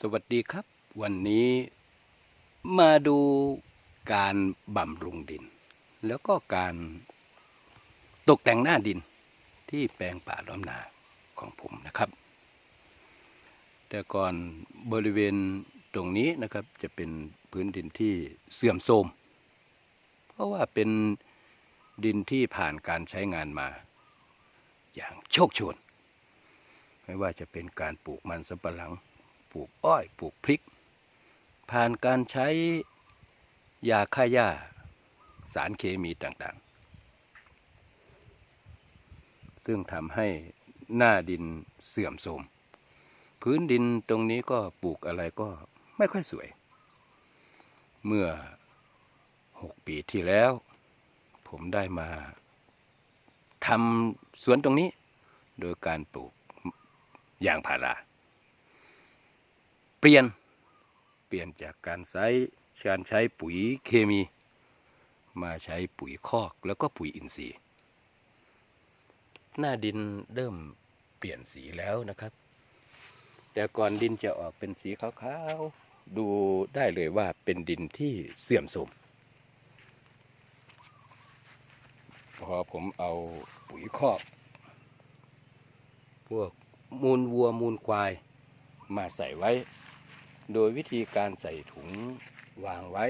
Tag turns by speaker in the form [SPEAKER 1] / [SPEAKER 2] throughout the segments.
[SPEAKER 1] สวัสดีครับ วันนี้มาดูการบำรุงดิน แล้วก็การตกแต่งหน้าดินที่แปลงป่าล้อมนาของผมนะครับ แต่ก่อนบริเวณตรงนี้นะครับจะเป็นพื้นดินที่เสื่อมโทรมเพราะว่าเป็นดินที่ผ่านการใช้งานมา อย่างโชคชน ไม่ว่าจะเป็นการปลูกมันสำปะหลัง ปลูกอ้อยปลูกพริก ผ่านการใช้ยาฆ่าหญ้า สารเคมีต่างๆ ซึ่งทำให้หน้าดินเสื่อมโทรมพื้นดินตรงนี้ก็ปลูกอะไรก็ไม่ค่อยสวย เมื่อหกปีที่แล้ว ผมได้มาทำสวนตรงนี้ โดยการปลูกยางพารา เปลี่ยน เปลี่ยนจากการใช้การใช้ปุ๋ยเคมี มาใช้ปุ๋ยคอกแล้วก็ปุ๋ยอินทรีย์ หน้าดินเริ่มเปลี่ยนสีแล้วนะครับ แต่ก่อนดินจะออกเป็นสีขาวๆ ดูได้เลยว่าเป็นดินที่เสื่อมโทรมพอผมเอาปุ๋ยคอกพวกมูลวัวมูลควายมาใส่ไว้ โดยวิธีการใส่ถุงวางไว้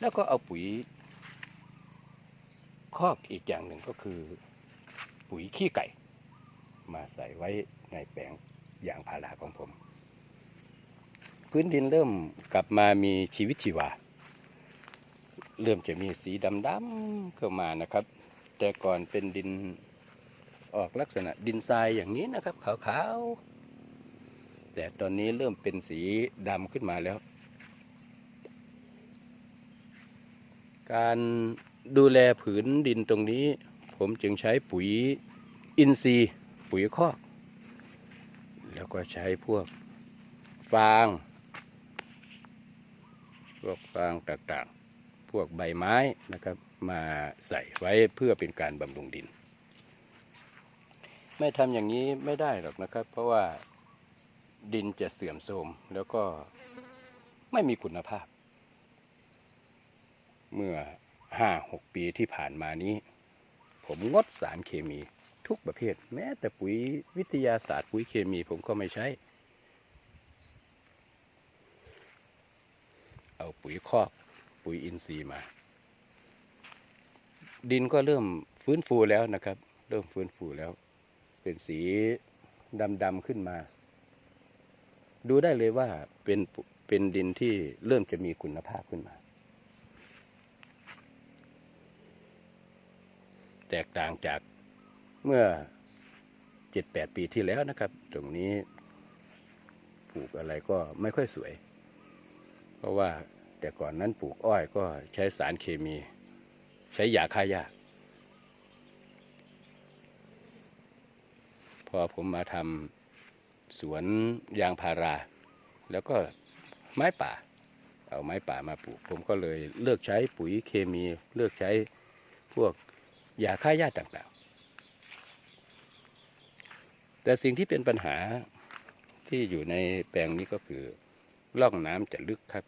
[SPEAKER 1] แล้วก็เอาปุ๋ย คอกอีกอย่างหนึ่งก็คือ ปุ๋ยขี้ไก่ มาใส่ไว้ในแปลงยางพาราของผม พื้นดินเริ่มกลับมามีชีวิตชีวา เริ่มจะมีสีดำๆเข้ามานะครับ แต่ก่อนเป็นดินออกลักษณะดินทรายอย่างนี้นะครับ ขาวๆ แต่ตอนนี้เริ่มเป็นสีดำขึ้นมาแล้ว การดูแลผืนดินตรงนี้ ผมจึงใช้ปุ๋ยอินทรีย์ปุ๋ยคอก แล้วก็ใช้พวกฟางพวกฟางต่างๆ พวกใบไม้นะครับ มาใส่ไว้เพื่อเป็นการบำรุงดิน ไม่ทำอย่างนี้ไม่ได้หรอกนะครับ เพราะว่า ดินจะเสื่อมโทรมแล้วก็ไม่มีคุณภาพ เมื่อห้าหกปีที่ผ่านมานี้ ผมงดสารเคมีทุกประเภท แม้แต่ปุ๋ยวิทยาศาสตร์ปุ๋ยเคมีผมก็ไม่ใช้ เอาปุ๋ยคอกปุ๋ยอินทรีย์มา ดินก็เริ่มฟื้นฟูแล้วนะครับ เริ่มฟื้นฟูแล้ว เป็นสีดำๆขึ้นมา ดูได้เลยว่าเป็นเป็นดินที่เริ่มจะมีคุณภาพขึ้นมา แตกต่างจากเมื่อเจ็ดแปดปีที่แล้วนะครับ ตรงนี้ปลูกอะไรก็ไม่ค่อยสวย เพราะว่าแต่ก่อนนั้นปลูกอ้อยก็ใช้สารเคมี ใช้ยาฆ่าหญ้าพอผมมาทำ สวนยางพารา แล้วก็ไม้ป่า เอาไม้ป่ามาปลูก ผมก็เลยเลิกใช้ปุ๋ยเคมี เลิกใช้พวกยาฆ่าหญ้าต่างๆ แต่สิ่งที่เป็นปัญหาที่อยู่ในแปลงนี้ก็คือร่องน้ำจะลึกครับ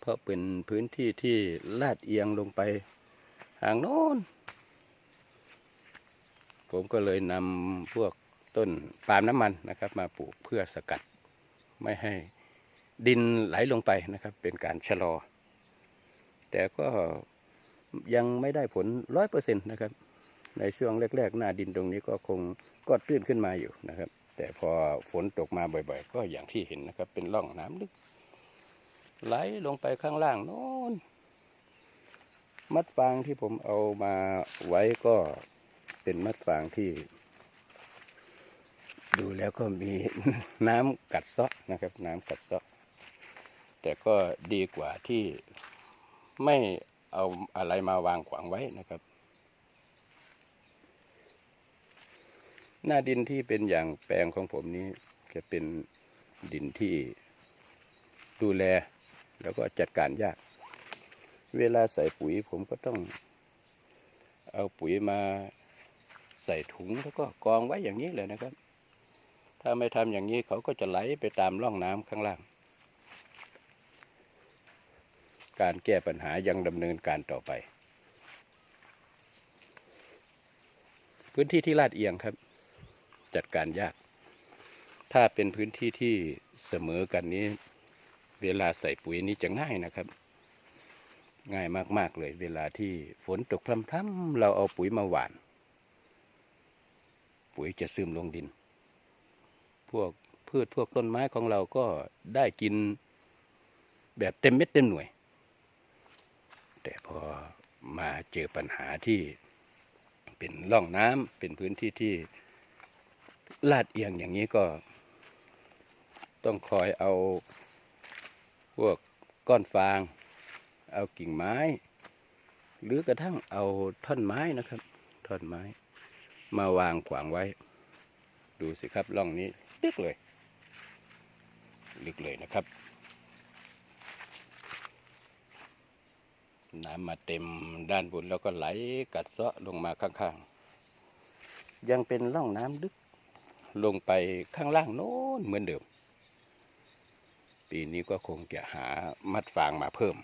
[SPEAKER 1] เพราะเป็นพื้นที่ที่ลาดเอียงลงไปทางโน้น ผมก็เลยนำพวก ต้นปาล์มน้ำมันนะครับ มาปลูกเพื่อสกัดไม่ให้ดินไหลลงไปนะครับ เป็นการชะลอ แต่ก็ยังไม่ได้ผลร้อยเปอร์เซ็นต์นะครับ ในช่วงแรก ๆ หน้าดินตรงนี้ก็คงก็ตื้นขึ้นมาอยู่นะครับ แต่พอฝนตกมาบ่อย ๆ ก็อย่างที่เห็นนะครับ เป็นร่องน้ำลึกไหลลงไปข้างล่างโน้นมัดฟางที่ผมเอามาไว้ก็เป็นมัดฟางที่ ดูแล้วก็มีน้ำกัดเซาะนะครับ น้ำกัดเซาะ แต่ก็ดีกว่าที่ไม่เอาอะไรมาวางขวางไว้นะครับ หน้าดินที่เป็นอย่างแปลงของผมนี้ จะเป็นดินที่ดูแล แล้วก็จัดการยาก เวลาใส่ปุ๋ยผมก็ต้องเอาปุ๋ยมาใส่ถุงแล้วก็กองไว้อย่างนี้เลยนะครับ ถ้าไม่ทำอย่างนี้เขาก็จะไหลไปตามร่องน้ำข้างล่าง การแก้ปัญหายังดำเนินการต่อไป พื้นที่ที่ลาดเอียงครับ จัดการยาก ถ้าเป็นพื้นที่ที่เสมอกันนี้ เวลาใส่ปุ๋ยนี้จะง่ายนะครับง่ายมาก ๆ เลยเวลาที่ฝนตกพรำๆเราเอาปุ๋ยมาหว่าน ปุ๋ยจะซึมลงดิน พวกพืชพวกต้นไม้ของเราก็ได้กินแบบเต็มเม็ดเต็มหน่วย แต่พอมาเจอปัญหาที่เป็นร่องน้ำเป็นพื้นที่ที่ลาดเอียงอย่างนี้ก็ ต้องคอยเอาพวกก้อนฟาง เอากิ่งไม้ หรือกระทั่งเอาท่อนไม้นะครับ ท่อนไม้ มาวางขวางไว้ ดูสิครับร่องนี้ ลึกเลย ลึกเลยนะครับ น้ำมาเต็มด้านบนแล้วก็ไหลกัดเซาะลงมาข้างๆ ยังเป็นร่องน้ำลึกลงไปข้างล่างโน้นเหมือนเดิม ปีนี้ก็คงจะหามัดฟางมาเพิ่ม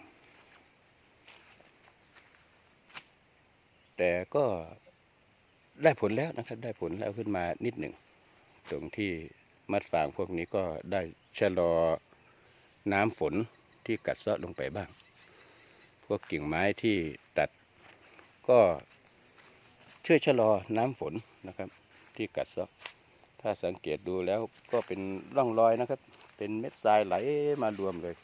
[SPEAKER 1] แต่ก็ได้ผลแล้วนะครับ ได้ผลแล้วขึ้นมานิดหนึ่ง ตรงที่ มัดฟางพวกนี้ก็ได้ชะลอน้ำฝนที่กัดเซาะลงไปบ้าง พวกกิ่งไม้ที่ตัดก็ช่วยชะลอน้ำฝนนะครับ ที่กัดเซาะถ้าสังเกตดูแล้วก็เป็นร่องรอยนะครับ เป็นเม็ดทรายไหลมารวมเลย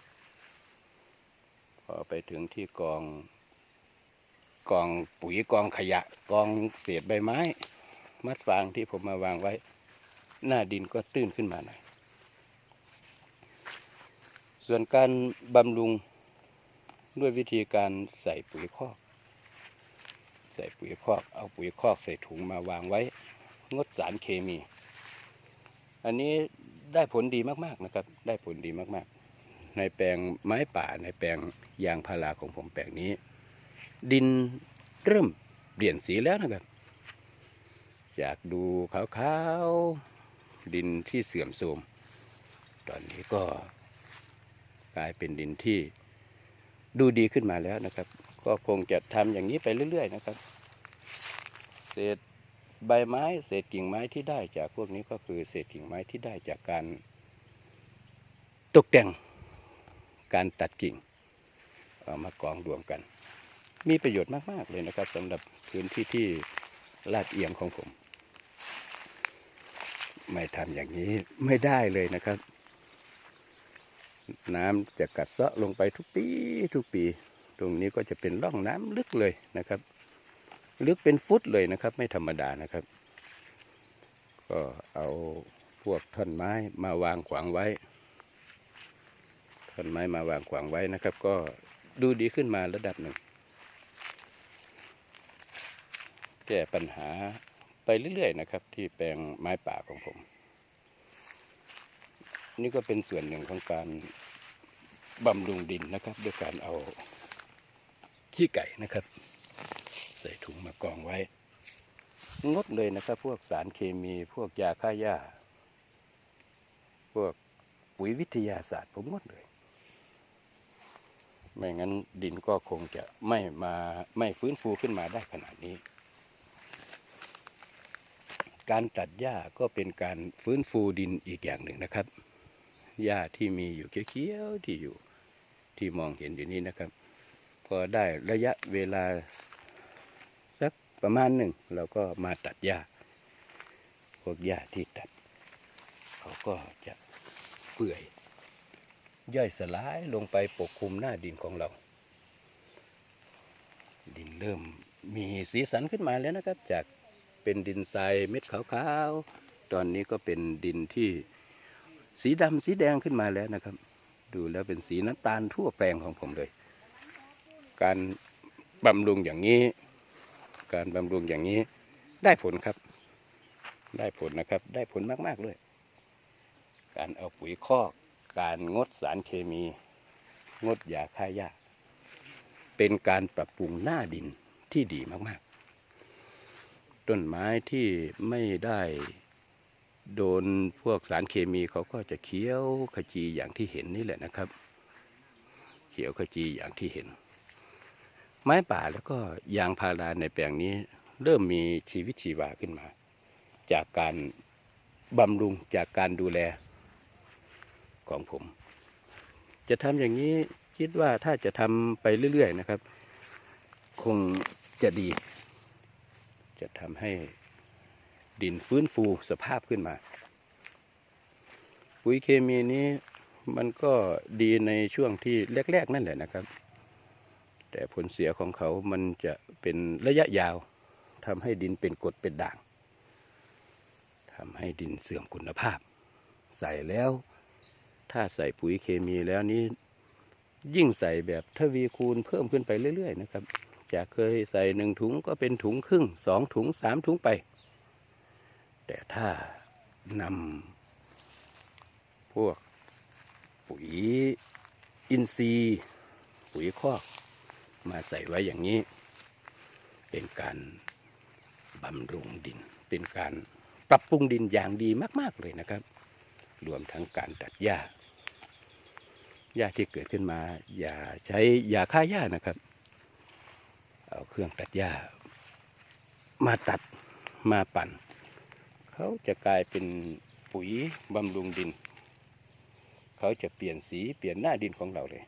[SPEAKER 1] พอไปถึงที่กองกองปุ๋ยกองขยะกองเศษใบไม้ มัดฟางที่ผมมาวางไว้ หน้าดินก็ตื้นขึ้นมาหน่อยส่วนการบำรุงด้วยวิธีการใส่ปุ๋ยคอก ใส่ปุ๋ยคอกเอาปุ๋ยคอกใส่ถุงมาวางไว้ งดสารเคมี อันนี้ได้ผลดีมากๆนะครับ ได้ผลดีมากๆ ในแปลงไม้ป่าในแปลงยางพาราของผมแปลงนี้ ดินเริ่มเปลี่ยนสีแล้วนะครับจากดูขาวๆ ดินที่เสื่อมโทรมตอนนี้ก็กลายเป็นดินที่ดูดีขึ้นมาแล้วนะครับ ก็คงจะทำอย่างนี้ไปเรื่อย ๆ นะครับ เศษใบไม้เศษกิ่งไม้ที่ได้จากพวกนี้ก็คือเศษกิ่งไม้ที่ได้จากการตกแต่งการตัดกิ่งเอามากองรวมกัน มีประโยชน์มาก ๆ เลยนะครับสำหรับพื้นที่ที่ลาดเอียงของผม ไม่ทำอย่างนี้ไม่ได้เลยนะครับ น้ำจะกัดเซาะลงไปทุกปีทุกปี ตรงนี้ก็จะเป็นร่องน้ำลึกเลยนะครับ ลึกเป็นฟุตเลยนะครับ ไม่ธรรมดานะครับ ก็เอาพวกท่อนไม้มาวางขวางไว้ ท่อนไม้มาวางขวางไว้นะครับ ก็ดูดีขึ้นมาระดับหนึ่ง แก้ปัญหา ไปเรื่อยๆนะครับ ที่แปลงไม้ป่าของผม นี่ก็เป็นส่วนหนึ่งของการบำรุงดินนะครับ ด้วยการเอาขี้ไก่นะครับ ใส่ถุงมากองไว้ งดเลยนะครับ พวกสารเคมีพวกยาฆ่าหญ้า พวกปุ๋ยวิทยาศาสตร์ผมงดเลยไม่งั้นดินก็คงจะไม่มาไม่ฟื้นฟูขึ้นมาได้ขนาดนี้ การตัดหญ้าก็เป็นการฟื้นฟูดินอีกอย่างหนึ่งนะครับ หญ้าที่มีอยู่เขียวๆที่อยู่ที่มองเห็นอยู่นี้นะครับ พอได้ระยะเวลาสักประมาณหนึ่งเราก็มาตัดหญ้า พวกหญ้าที่ตัด เขาก็จะเปื่อยย่อยสลายลงไปปกคลุมหน้าดินของเรา ดินเริ่มมีสีสันขึ้นมาแล้วนะครับ จาก เป็นดินทรายเม็ดขาวๆ ตอนนี้ก็เป็นดินที่สีดำสีแดงขึ้นมาแล้วนะครับ ดูแล้วเป็นสีน้ำตาลทั่วแปลงของผมเลย การบำรุงอย่างนี้ การบำรุงอย่างนี้ได้ผลครับ ได้ผลนะครับ ได้ผลมากๆเลยการเอาปุ๋ยคอก การงดสารเคมี งดยาฆ่าหญ้า เป็นการปรับปรุงหน้าดินที่ดีมากๆ ต้นไม้ที่ไม่ได้โดนพวกสารเคมีเขาก็จะเคี้ยวขจีอย่างที่เห็นนี่แหละนะครับ เขียวขจีอย่างที่เห็น ไม้ป่าแล้วก็ยางพาราในแปลงนี้ เริ่มมีชีวิตชีวาขึ้นมา จากการบำรุงจากการดูแลของผม จะทำอย่างนี้คิดว่าถ้าจะทำไปเรื่อย ๆ นะครับ คงจะดี จะทำให้ดินฟื้นฟูสภาพขึ้นมา ปุ๋ยเคมีนี้มันก็ดีในช่วงที่แรก ๆ นั่นแหละนะครับ แต่ผลเสียของเขามันจะเป็นระยะยาวทำให้ดินเป็นกรดเป็นด่างทำให้ดินเสื่อมคุณภาพ ใส่แล้ว ถ้าใส่ปุ๋ยเคมีแล้วนี้ยิ่งใส่แบบทวีคูณเพิ่มขึ้นไปเรื่อย ๆ นะครับ จากเคยใส่หนึ่งถุงก็เป็นถุงครึ่งสองถุงสามถุงไป แต่ถ้านำพวกปุ๋ยอินทรีย์ ปุ๋ยคอก มาใส่ไว้อย่างนี้ เป็นการบำรุงดิน เป็นการปรับปรุงดินอย่างดีมาก ๆ เลยนะครับ รวมทั้งการตัดหญ้าหญ้าที่เกิดขึ้นมา อย่าใช้ยาฆ่าหญ้านะครับ รื่องตัดหญ้า มาตัดมาปั่น เขาจะกลายเป็นปุ๋ยบำรุงดิน เขาจะเปลี่ยนสีเปลี่ยนหน้าดินของเราเลย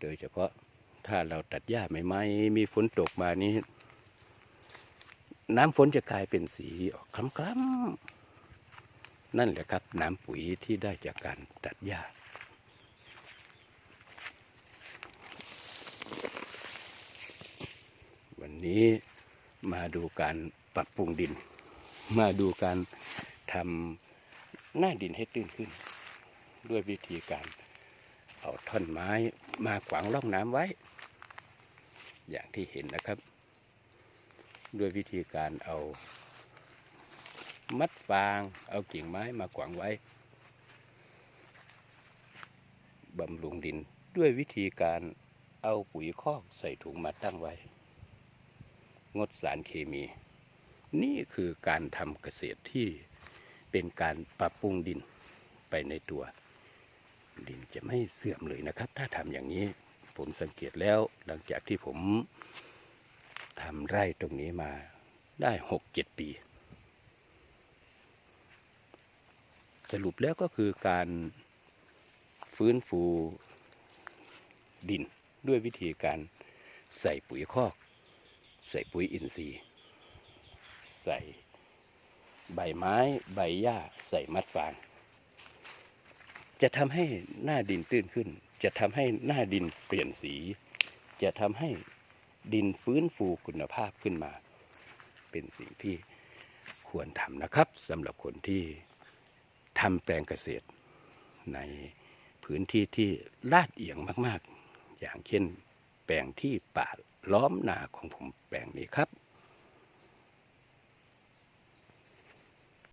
[SPEAKER 1] โดยเฉพาะถ้าเราตัดหญ้าใหม่ๆมีฝนตกมานี้ น้ำฝนจะกลายเป็นสีออกคล้ำๆนั่นแหละครับน้ำปุ๋ยที่ได้จากการตัดหญ้า วัน นี้มาดูการปรับปรุงดิน มาดูการทำหน้าดินให้ตื้นขึ้น ด้วยวิธีการเอาท่อนไม้มาขวางร่องน้ำไว้ อย่างที่เห็นนะครับ ด้วยวิธีการเอามัดฟาง เอากิ่งไม้มาขวางไว้บำรุงดินด้วยวิธีการเอาปุ๋ยคอกใส่ถุงมาตั้งไว้ งดสารเคมี นี่คือการทำเกษตรที่เป็นการปรับปรุงดินไปในตัว ดินจะไม่เสื่อมเลยนะครับ ถ้าทำอย่างนี้ผมสังเกตแล้วหลังจากที่ผมทำไร่ตรงนี้มาได้หกเจ็ดปี สรุปแล้วก็คือการฟื้นฟูดินด้วยวิธีการใส่ปุ๋ยคอก ใส่ปุ๋ยอินทรีย์ ใส่ใบไม้ใบหญ้าใส่มัดฟาง จะทำให้หน้าดินตื้นขึ้น จะทำให้หน้าดินเปลี่ยนสี จะทำให้ดินฟื้นฟูคุณภาพขึ้นมา เป็นสิ่งที่ควรทำนะครับสำหรับคนที่ทำแปลงเกษตร ในพื้นที่ที่ลาดเอียงมาก ๆ อย่างเช่นแปลงที่ป่า ล้อมนาของผมแปลงนี้ครับ